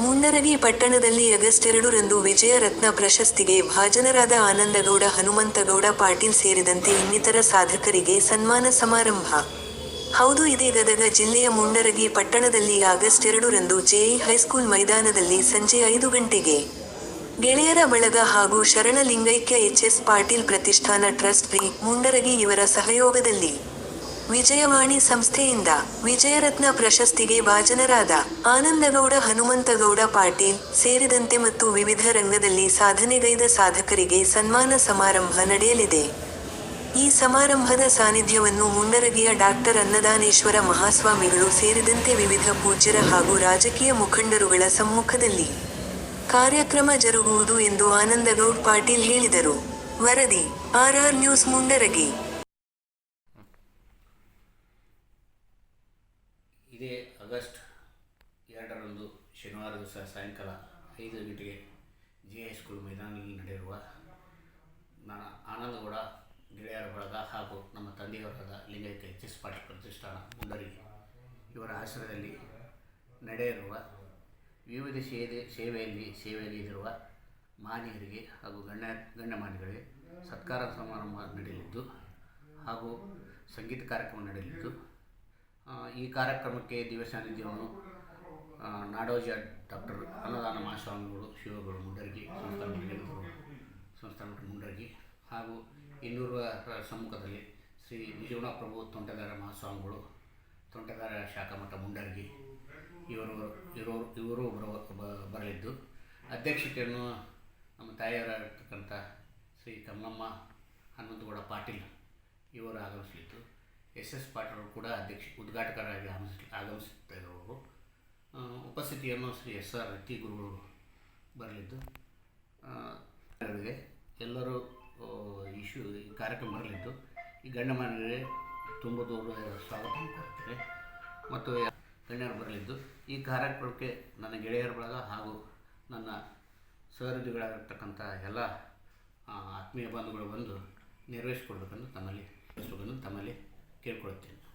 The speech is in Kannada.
ಮುಂಡರಗಿ ಪಟ್ಟಣದಲ್ಲಿ ಆಗಸ್ಟ್ ಎರಡರಂದು ವಿಜಯ ರತ್ನ ಪ್ರಶಸ್ತಿಗೆ ಭಾಜನರಾದ ಆನಂದಗೌಡ, ಹನುಮಂತಗೌಡ, ಪಾಟೀಲ್ ಸೇರಿದಂತೆ ಇನ್ನಿತರ ಸಾಧಕರಿಗೆ ಸನ್ಮಾನ ಸಮಾರಂಭ. ಹೌದು, ಇದೇ ಗದಗ ಜಿಲ್ಲೆಯ ಮುಂಡರಗಿ ಪಟ್ಟಣದಲ್ಲಿ ಆಗಸ್ಟ್ ಎರಡರಂದು ಜೆಇ ಹೈಸ್ಕೂಲ್ ಮೈದಾನದಲ್ಲಿ ಸಂಜೆ ಐದು ಗಂಟೆಗೆ. ಗೆಳೆಯರ ಬಳಗ ಹಾಗೂ ಶರಣಲಿಂಗೈಕ್ಯ ಎಚ್ಎಸ್ ಪಾಟೀಲ್ ಪ್ರತಿಷ್ಠಾನ ಟ್ರಸ್ಟ್ ಪ್ರಿ ಮುಂಡರಗಿ ಇವರ ಸಹಯೋಗದಲ್ಲಿ. ವಿಜಯವಾಣಿ ಸಂಸ್ಥೆಯಿಂದ ವಿಜಯರತ್ನ ಪ್ರಶಸ್ತಿಗೆ ಭಾಜನರಾದ ಆನಂದಗೌಡ, ಹನುಮಂತಗೌಡ, ಪಾಟೀಲ್ ಸೇರಿದಂತೆ ಮತ್ತು ವಿವಿಧ ರಂಗದಲ್ಲಿ ಸಾಧನೆಗೈದ ಸಾಧಕರಿಗೆ ಸನ್ಮಾನ ಸಮಾರಂಭ ನಡೆಯಲಿದೆ. ಈ ಸಮಾರಂಭದ ಸಾನ್ನಿಧ್ಯವನ್ನು ಮುಂಡರಗಿಯ ಡಾಕ್ಟರ್ ಅನ್ನದಾನೇಶ್ವರ ಮಹಾಸ್ವಾಮಿಗಳು ಸೇರಿದಂತೆ ವಿವಿಧ ಪೂಜ್ಯರ ಹಾಗೂ ರಾಜಕೀಯ ಮುಖಂಡರುಗಳ ಸಮ್ಮುಖದಲ್ಲಿ ಕಾರ್ಯಕ್ರಮ ಜರುಗುವುದು ಎಂದು ಆನಂದಗೌಡ್, ಪಾಟೀಲ್ ಹೇಳಿದರು. ವರದಿ ಆರ್ಆರ್ ನ್ಯೂಸ್, ಮುಂಡರಗಿ. ಇದೇ ಆಗಸ್ಟ್ ಎರಡರಂದು ಶನಿವಾರ ದಿವಸ ಸಾಯಂಕಾಲ ಐದು ಗಂಟೆಗೆ ಜೆ ಹೈಸ್ಕೂಲ್ ಮೈದಾನದಲ್ಲಿ ನಡೆಯುವ ನನ್ನ ಆನಂದಗೌಡ ಗೆಳೆಯರ ಬಳಗ ಹಾಗೂ ನಮ್ಮ ತಂದೆಯವರಾದ ಲಿಂಗೈಕ್ಯ ಎಚ್ ಎಸ್ ಪಾಟೀಲ್ ಪ್ರತಿಷ್ಠಾನ ಮುಂಡರಿ ಇವರ ಆಶ್ರಯದಲ್ಲಿ ನಡೆಯಿರುವ ವಿವಿಧ ಸೇವೆ ಸೇವೆಯಲ್ಲಿ ಸೇವೆಯಲ್ಲಿ ಇರುವ ಮಾನ್ಯರಿಗೆ ಹಾಗೂ ಗಣ್ಯ ಗಣ್ಯಮಾನ್ಯಗಳಿಗೆ ಸತ್ಕಾರ ಸಮಾರಂಭ ನಡೆಯಲಿದ್ದು ಹಾಗೂ ಸಂಗೀತ ಕಾರ್ಯಕ್ರಮ ನಡೆಯಲಿದ್ದು ಈ ಕಾರ್ಯಕ್ರಮಕ್ಕೆ ದಿವಸಾನಿಧ್ಯವನ್ನು ನಾಡೋಜ ಡಾಕ್ಟರ್ ಅನ್ನದಾನ ಮಹಾಸ್ವಾಮಿಗಳು, ಶಿವಗಳು ಮುಂಡರಗಿ, ಸಂಸ್ಥಾನ ಸಂಸ್ಥಾನ ಮುಂಡರಗಿ ಹಾಗೂ ಇನ್ನೂರ ಸಮ್ಮುಖದಲ್ಲಿ ಶ್ರೀ ನಿಜಗುಣ ಪ್ರಭು ತೋಂಟದಾರ ಮಹಾಸ್ವಾಮಿಗಳು, ತೋಂಟದಾರ ಶಾಖಾಮಠ ಮುಂಡರಗಿ ಇವರು ಇವರು ಇವರು ಬರಲಿದ್ದು. ಅಧ್ಯಕ್ಷತೆಯನ್ನು ನಮ್ಮ ತಾಯಿಯವರಾಗಿರ್ತಕ್ಕಂಥ ಶ್ರೀ ಕಮಲಮ್ಮ ಹನುಮಂತಗೌಡ ಪಾಟೀಲ್ ಇವರು ಆಗಮಿಸಲಿದ್ದು. ಎಸ್ ಎಸ್ ಪಾಟೀಲ್ ಕೂಡ ಅಧ್ಯಕ್ಷ, ಉದ್ಘಾಟಕರಾಗಿ ಆಗಮಿಸ್ ಆಗಮಿಸುತ್ತಿರುವವರು ಉಪಸ್ಥಿತಿಯನ್ನು ಶ್ರೀ ಎಸ್ ಆರ್ ರತಿ ಗುರುಗಳು ಬರಲಿದ್ದು ಎಲ್ಲರೂ ಇಶ್ಯೂ ಈ ಕಾರ್ಯಕ್ರಮ ಬರಲಿದ್ದು, ಈ ಗಣ್ಯಮಾನ್ಯರಿಗೆ ತುಂಬ ದೂರ ಸ್ವಾಗತ ಮಾಡ್ತಾರೆ ಮತ್ತು ಗಣ್ಯರು ಬರಲಿದ್ದು, ಈ ಕಾರ್ಯಕ್ರಮಕ್ಕೆ ನನ್ನ ಗೆಳೆಯರ ಬಳಗ ಹಾಗೂ ನನ್ನ ಸಹೃದಿಗಳಾಗಿರ್ತಕ್ಕಂಥ ಎಲ್ಲ ಆತ್ಮೀಯ ಬಂಧುಗಳು ಬಂದು ನೆರವೇರಿಸಿಕೊಡ್ಬೇಕಂದು ತಮ್ಮಲ್ಲಿ ತಮ್ಮಲ್ಲಿ que el.